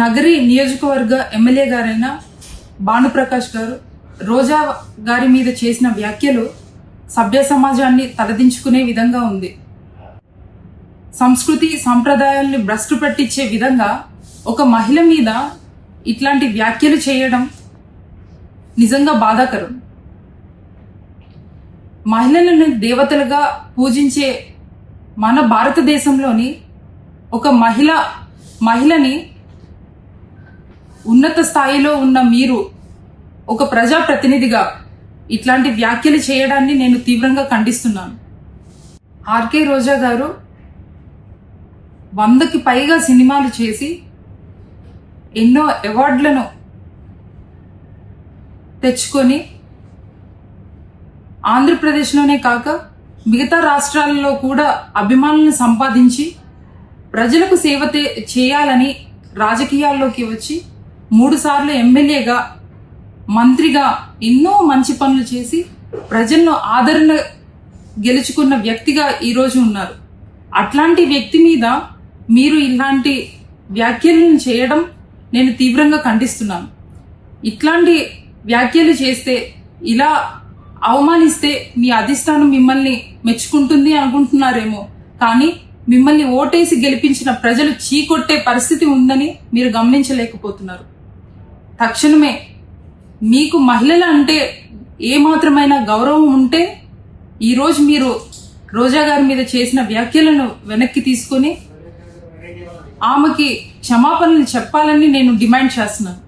నగరి నియోజకవర్గ ఎమ్మెల్యే గారైన భానుప్రకాష్ గారు రోజా గారి మీద చేసిన వ్యాఖ్యలు సభ్య సమాజాన్ని తలదించుకునే విధంగా ఉంది. సంస్కృతి సంప్రదాయాల్ని భ్రష్టు పట్టించే విధంగా ఒక మహిళ మీద ఇట్లాంటి వ్యాఖ్యలు చేయడం నిజంగా బాధాకరం. మహిళలను దేవతలుగా పూజించే మన భారతదేశంలోని ఒక మహిళ మహిళని ఉన్నత స్థాయిలో ఉన్న మీరు ఒక ప్రజాప్రతినిధిగా ఇట్లాంటి వ్యాఖ్యలు చేయడాన్ని నేను తీవ్రంగా ఖండిస్తున్నాను. ఆర్కే రోజా గారు వందకి పైగా సినిమాలు చేసి ఎన్నో అవార్డులను తెచ్చుకొని ఆంధ్రప్రదేశ్లోనే కాక మిగతా రాష్ట్రాలలో కూడా అభిమానులను సంపాదించి ప్రజలకు సేవ చేయాలని రాజకీయాల్లోకి వచ్చి మూడుసార్లు ఎమ్మెల్యేగా మంత్రిగా ఎన్నో మంచి పనులు చేసి ప్రజలను ఆదరణ గెలుచుకున్న వ్యక్తిగా ఈరోజు ఉన్నారు. అట్లాంటి వ్యక్తి మీద మీరు ఇలాంటి వ్యాఖ్యలను చేయడం నేను తీవ్రంగా ఖండిస్తున్నాను. ఇట్లాంటి వ్యాఖ్యలు చేస్తే ఇలా అవమానిస్తే మీ అధిష్టానం మిమ్మల్ని మెచ్చుకుంటుంది అనుకుంటున్నారేమో. కానీ మిమ్మల్ని ఓటేసి గెలిపించిన ప్రజలు చీకొట్టే పరిస్థితి ఉందని మీరు గమనించలేకపోతున్నారు. తక్షణమే మీకు మహిళల అంటే ఏమాత్రమైన గౌరవం ఉంటే ఈరోజు మీరు రోజా గారి మీద చేసిన వ్యాఖ్యలను వెనక్కి తీసుకొని ఆమెకి క్షమాపణలు చెప్పాలని నేను డిమాండ్ చేస్తున్నాను.